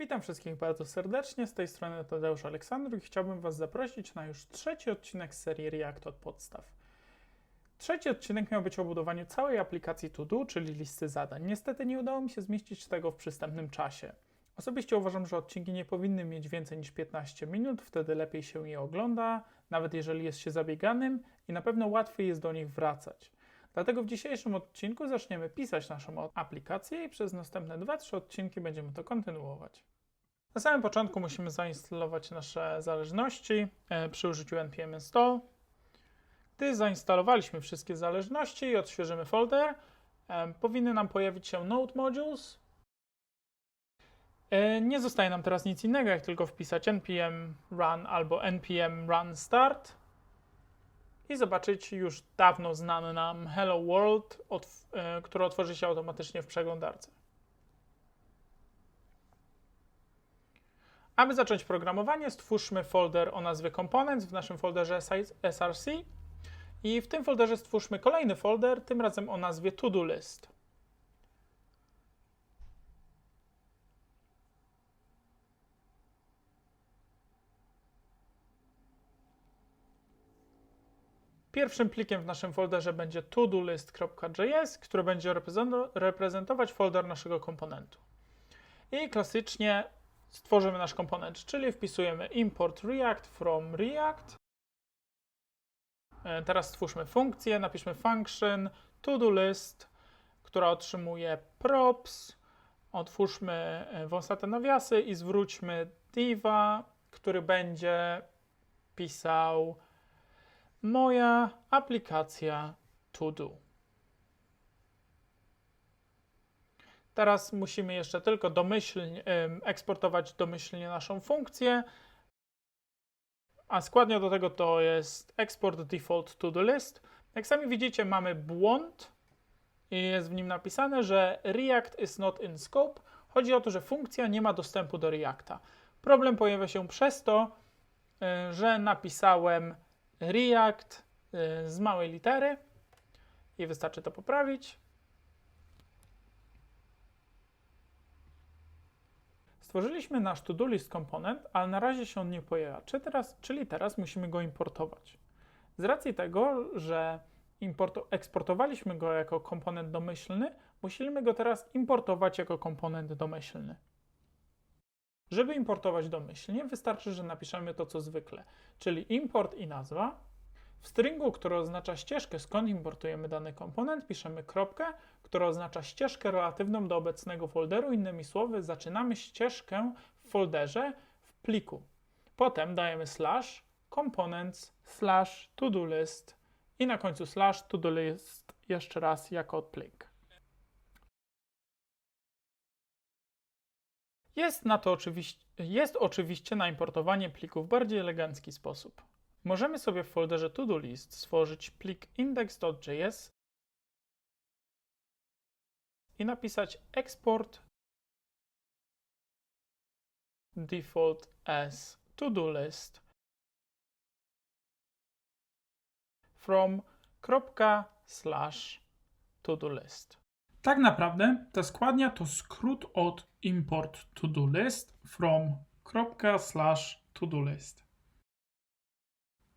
Witam wszystkich bardzo serdecznie, z tej strony Tadeusz Aleksandrów i chciałbym Was zaprosić na już trzeci odcinek serii React od podstaw. Trzeci odcinek miał być o budowaniu całej aplikacji To Do, czyli listy zadań. Niestety nie udało mi się zmieścić tego w przystępnym czasie. Osobiście uważam, że odcinki nie powinny mieć więcej niż 15 minut, wtedy lepiej się je ogląda, nawet jeżeli jest się zabieganym i na pewno łatwiej jest do nich wracać. Dlatego w dzisiejszym odcinku zaczniemy pisać naszą aplikację i przez następne 2-3 odcinki będziemy to kontynuować. Na samym początku musimy zainstalować nasze zależności e, przy użyciu npm install. Gdy zainstalowaliśmy wszystkie zależności i odświeżymy folder, e, powinny nam pojawić się Node Modules. E, Nie zostaje nam teraz nic innego, jak tylko wpisać npm run albo npm run start i zobaczyć już dawno znany nam Hello World, e, który otworzy się automatycznie w przeglądarce. Aby zacząć programowanie, stwórzmy folder o nazwie Components w naszym folderze src i w tym folderze stwórzmy kolejny folder, tym razem o nazwie To Do List. Pierwszym plikiem w naszym folderze będzie todolist.js, który będzie reprezento- reprezentować folder naszego komponentu. I klasycznie stworzymy nasz komponent, czyli wpisujemy import react from react. E, Teraz stwórzmy funkcję, napiszmy function todolist, która otrzymuje props. Otwórzmy e, wąsate nawiasy i zwróćmy diva, który będzie pisał moja aplikacja to do. Teraz musimy jeszcze tylko domyślnie, eksportować domyślnie naszą funkcję, a składnia do tego to jest export default to do list. Jak sami widzicie, mamy błąd i jest w nim napisane, że React is not in scope. Chodzi o to, że funkcja nie ma dostępu do Reacta. Problem pojawia się przez to, że napisałem React y, z małej litery i wystarczy to poprawić. Stworzyliśmy nasz to-do list komponent, ale na razie się on nie pojawia, czy teraz, czyli teraz musimy go importować. Z racji tego, że eksportowaliśmy go jako komponent domyślny, musimy go teraz importować jako komponent domyślny. Żeby importować domyślnie, wystarczy, że napiszemy to co zwykle, czyli import i nazwa. W stringu, który oznacza ścieżkę, skąd importujemy dany komponent, piszemy kropkę, która oznacza ścieżkę relatywną do obecnego folderu. Innymi słowy, zaczynamy ścieżkę w folderze w pliku. Potem dajemy slash components slash to do list i na końcu slash to do list jeszcze raz jako plik. Jest, na to oczywiście, jest oczywiście na importowanie plików w bardziej elegancki sposób. Możemy sobie w folderze to-do list stworzyć plik index.js i napisać export default as to-do list from kropka slash to-do list. Tak naprawdę ta składnia to skrót od import to-do list from slash to-do list.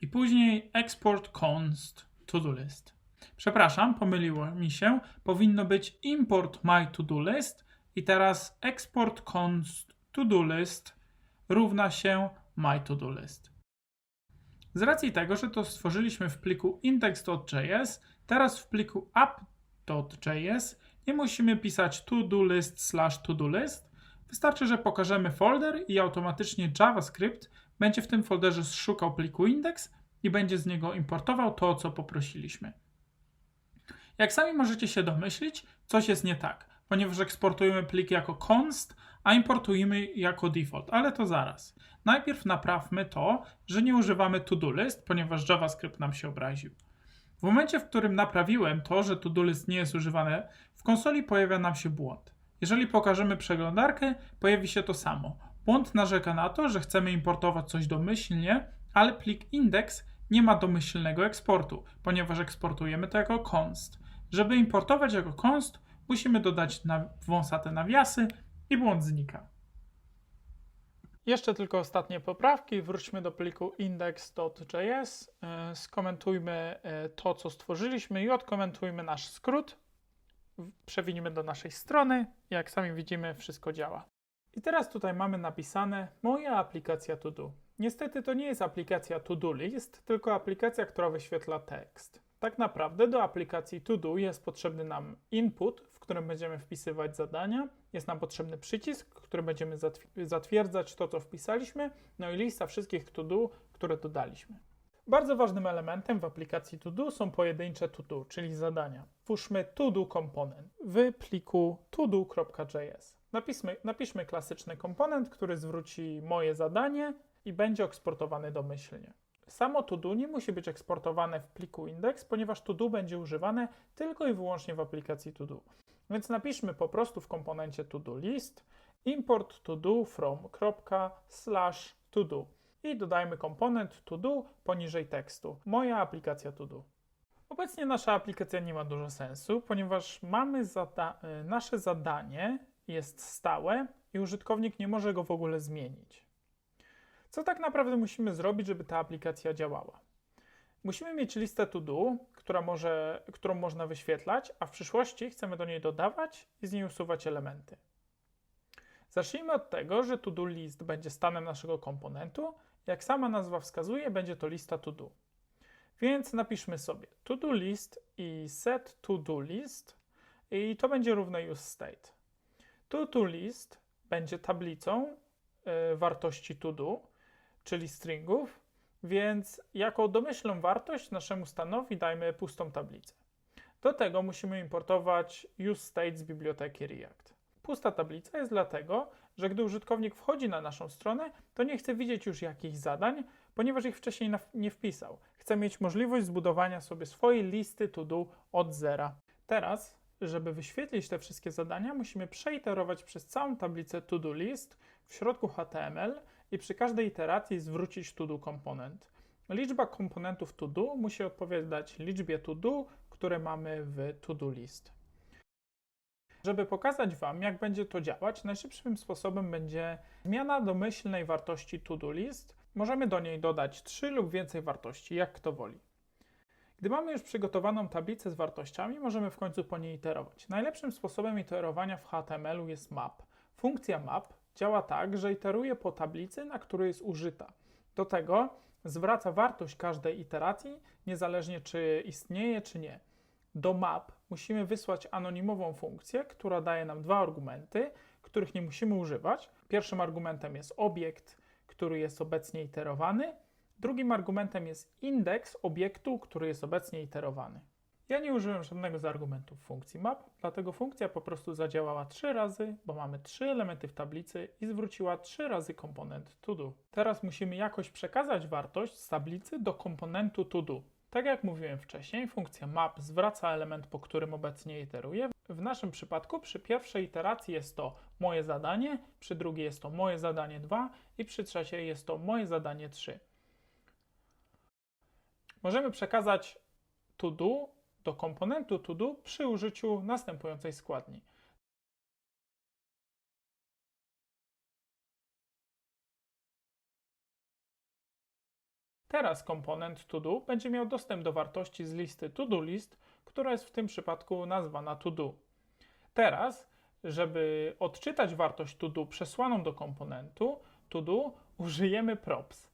I później export const to-do list. Przepraszam, pomyliło mi się. Powinno być import my to-do list i teraz export const to-do list równa się my to-do list. Z racji tego, że to stworzyliśmy w pliku index.js, teraz w pliku app.js nie musimy pisać to-do list slash to-do list. Wystarczy, że pokażemy folder i automatycznie JavaScript będzie w tym folderze szukał pliku index i będzie z niego importował to, o co poprosiliśmy. Jak sami możecie się domyślić, coś jest nie tak, ponieważ eksportujemy plik jako const, a importujemy jako default, ale to zaraz. Najpierw naprawmy to, że nie używamy to-do list, ponieważ JavaScript nam się obraził. W momencie, w którym naprawiłem to, że to-do list nie jest używane, w konsoli pojawia nam się błąd. Jeżeli pokażemy przeglądarkę, pojawi się to samo. Błąd narzeka na to, że chcemy importować coś domyślnie, ale plik index nie ma domyślnego eksportu, ponieważ eksportujemy to jako const. Żeby importować jako const, musimy dodać na wąsate nawiasy i błąd znika. Jeszcze tylko ostatnie poprawki. Wróćmy do pliku index.js. e, Skomentujmy e, to, co stworzyliśmy i odkomentujmy nasz skrót. Przewinimy do naszej strony. Jak sami widzimy, wszystko działa. I teraz tutaj mamy napisane moja aplikacja To Do. Niestety to nie jest aplikacja To Do List, tylko aplikacja, która wyświetla tekst. Tak naprawdę do aplikacji To Do jest potrzebny nam input, w którym będziemy wpisywać zadania, jest nam potrzebny przycisk, który będziemy zatw- zatwierdzać to, co wpisaliśmy, no i lista wszystkich To Do, które dodaliśmy. Bardzo ważnym elementem w aplikacji To Do są pojedyncze To Do, czyli zadania. Twórzmy To Do komponent w pliku todo.js. Napiszmy, napiszmy klasyczny komponent, który zwróci moje zadanie i będzie eksportowany domyślnie. Samo to do nie musi być eksportowane w pliku index, ponieważ to do będzie używane tylko i wyłącznie w aplikacji to do. Więc napiszmy po prostu w komponencie to do list import to do from slash to do i dodajmy komponent to do poniżej tekstu. Moja aplikacja to do. Obecnie nasza aplikacja nie ma dużo sensu, ponieważ mamy zada y, nasze zadanie jest stałe i użytkownik nie może go w ogóle zmienić. Co tak naprawdę musimy zrobić, żeby ta aplikacja działała? Musimy mieć listę to do, która może, którą można wyświetlać, a w przyszłości chcemy do niej dodawać i z niej usuwać elementy. Zacznijmy od tego, że to do list będzie stanem naszego komponentu. Jak sama nazwa wskazuje, będzie to lista to do. Więc napiszmy sobie to do list i set to do list i to będzie równe use state. To do list będzie tablicą y, wartości to do, czyli stringów, więc jako domyślną wartość naszemu stanowi dajmy pustą tablicę. Do tego musimy importować useState z biblioteki React. Pusta tablica jest dlatego, że gdy użytkownik wchodzi na naszą stronę, to nie chce widzieć już jakichś zadań, ponieważ ich wcześniej nie wpisał. Chce mieć możliwość zbudowania sobie swojej listy to do od zera. Teraz, żeby wyświetlić te wszystkie zadania, musimy przeiterować przez całą tablicę to do list w środku HTML i przy każdej iteracji zwrócić to do komponent. Liczba komponentów to do musi odpowiadać liczbie to do, które mamy w to do list. Żeby pokazać Wam, jak będzie to działać, najszybszym sposobem będzie zmiana domyślnej wartości to do list. Możemy do niej dodać 3 lub więcej wartości, jak kto woli. Gdy mamy już przygotowaną tablicę z wartościami, możemy w końcu po niej iterować. Najlepszym sposobem iterowania w HTML-u jest map. Funkcja map działa tak, że iteruje po tablicy, na której jest użyta. Do tego zwraca wartość każdej iteracji, niezależnie czy istnieje, czy nie. Do map musimy wysłać anonimową funkcję, która daje nam dwa argumenty, których nie musimy używać. Pierwszym argumentem jest obiekt, który jest obecnie iterowany. Drugim argumentem jest indeks obiektu, który jest obecnie iterowany. Ja nie użyłem żadnego z argumentów funkcji map, dlatego funkcja po prostu zadziałała trzy razy, bo mamy trzy elementy w tablicy i zwróciła trzy razy komponent to do. Teraz musimy jakoś przekazać wartość z tablicy do komponentu to do. Tak jak mówiłem wcześniej, funkcja map zwraca element, po którym obecnie iteruje. W naszym przypadku przy pierwszej iteracji jest to moje zadanie, przy drugiej jest to moje zadanie 2 i przy trzeciej jest to moje zadanie 3. Możemy przekazać to do do komponentu to do przy użyciu następującej składni. Teraz komponent to do będzie miał dostęp do wartości z listy to do list, która jest w tym przypadku nazwana to do. Teraz, żeby odczytać wartość to do przesłaną do komponentu to do, użyjemy props.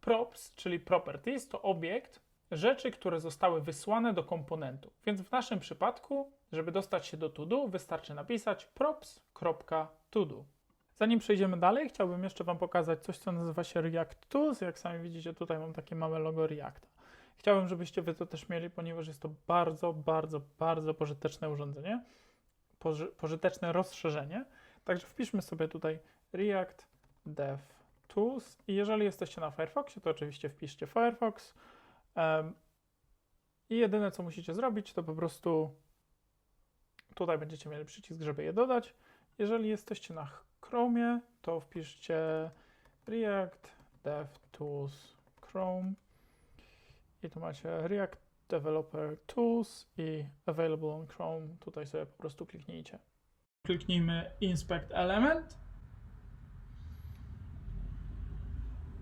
Props, czyli properties, to obiekt, rzeczy, które zostały wysłane do komponentu. Więc w naszym przypadku, żeby dostać się do todo, wystarczy napisać props.todo. Zanim przejdziemy dalej, chciałbym jeszcze Wam pokazać coś, co nazywa się React Tools. Jak sami widzicie, tutaj mam takie małe logo Reacta. Chciałbym, żebyście Wy to też mieli, ponieważ jest to bardzo, bardzo, bardzo pożyteczne urządzenie, poży pożyteczne rozszerzenie. Także wpiszmy sobie tutaj React Dev Tools i jeżeli jesteście na Firefoxie, to oczywiście wpiszcie Firefox. I jedyne co musicie zrobić, to po prostu tutaj będziecie mieli przycisk, żeby je dodać. Jeżeli jesteście na Chromie, to wpiszcie React Dev Tools Chrome i tu macie React Developer Tools i Available on Chrome. Tutaj sobie po prostu kliknijcie. Kliknijmy Inspect Element.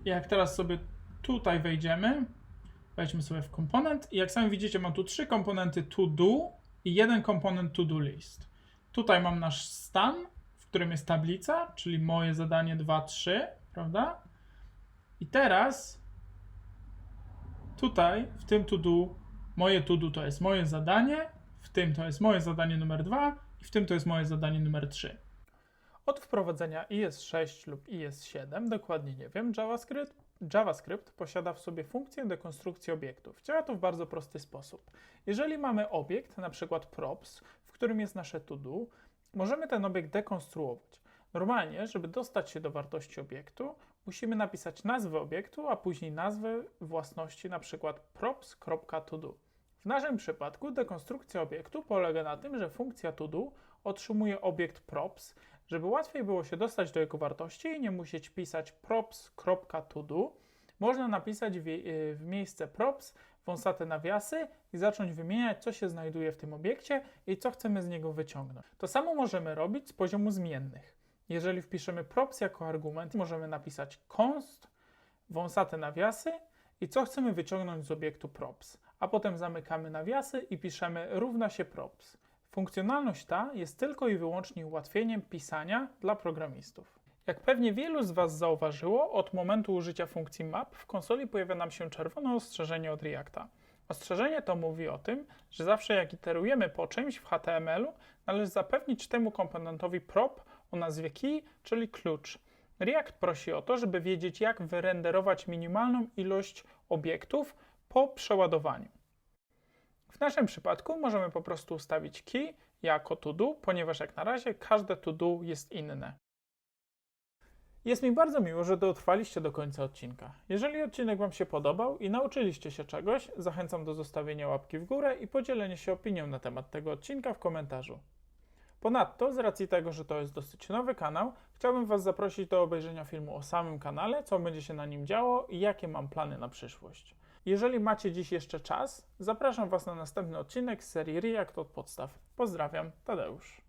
Jak teraz sobie tutaj wejdziemy, wejdźmy sobie w komponent i jak sami widzicie mam tu trzy komponenty to do i jeden komponent to do list. Tutaj mam nasz stan, w którym jest tablica, czyli moje zadanie 2, 3, prawda? I teraz tutaj w tym to do moje to do to jest moje zadanie, w tym to jest moje zadanie numer 2 i w tym to jest moje zadanie numer 3. Od wprowadzenia IS6 lub IS7, dokładnie nie wiem, JavaScript, JavaScript posiada w sobie funkcję dekonstrukcji obiektów. Działa to w bardzo prosty sposób. Jeżeli mamy obiekt, na przykład props, w którym jest nasze to do, możemy ten obiekt dekonstruować. Normalnie, żeby dostać się do wartości obiektu, musimy napisać nazwę obiektu, a później nazwę własności, na przykład props.todo. W naszym przypadku dekonstrukcja obiektu polega na tym, że funkcja todo otrzymuje obiekt props, żeby łatwiej było się dostać do jego wartości i nie musieć pisać props.todo, można napisać w, w miejsce props wąsate nawiasy i zacząć wymieniać, co się znajduje w tym obiekcie i co chcemy z niego wyciągnąć. To samo możemy robić z poziomu zmiennych. Jeżeli wpiszemy props jako argument, możemy napisać const, wąsate nawiasy i co chcemy wyciągnąć z obiektu props, a potem zamykamy nawiasy i piszemy równa się props. Funkcjonalność ta jest tylko i wyłącznie ułatwieniem pisania dla programistów. Jak pewnie wielu z Was zauważyło, od momentu użycia funkcji map w konsoli pojawia nam się czerwone ostrzeżenie od Reacta. Ostrzeżenie to mówi o tym, że zawsze jak iterujemy po czymś w HTML-u, należy zapewnić temu komponentowi prop o nazwie key, czyli klucz. React prosi o to, żeby wiedzieć, jak wyrenderować minimalną ilość obiektów po przeładowaniu. W naszym przypadku możemy po prostu ustawić key jako to do, ponieważ jak na razie każde to do jest inne. Jest mi bardzo miło, że dotrwaliście do końca odcinka. Jeżeli odcinek Wam się podobał i nauczyliście się czegoś, zachęcam do zostawienia łapki w górę i podzielenia się opinią na temat tego odcinka w komentarzu. Ponadto, z racji tego, że to jest dosyć nowy kanał, chciałbym Was zaprosić do obejrzenia filmu o samym kanale, co będzie się na nim działo i jakie mam plany na przyszłość. Jeżeli macie dziś jeszcze czas, zapraszam Was na następny odcinek z serii React od podstaw. Pozdrawiam, Tadeusz.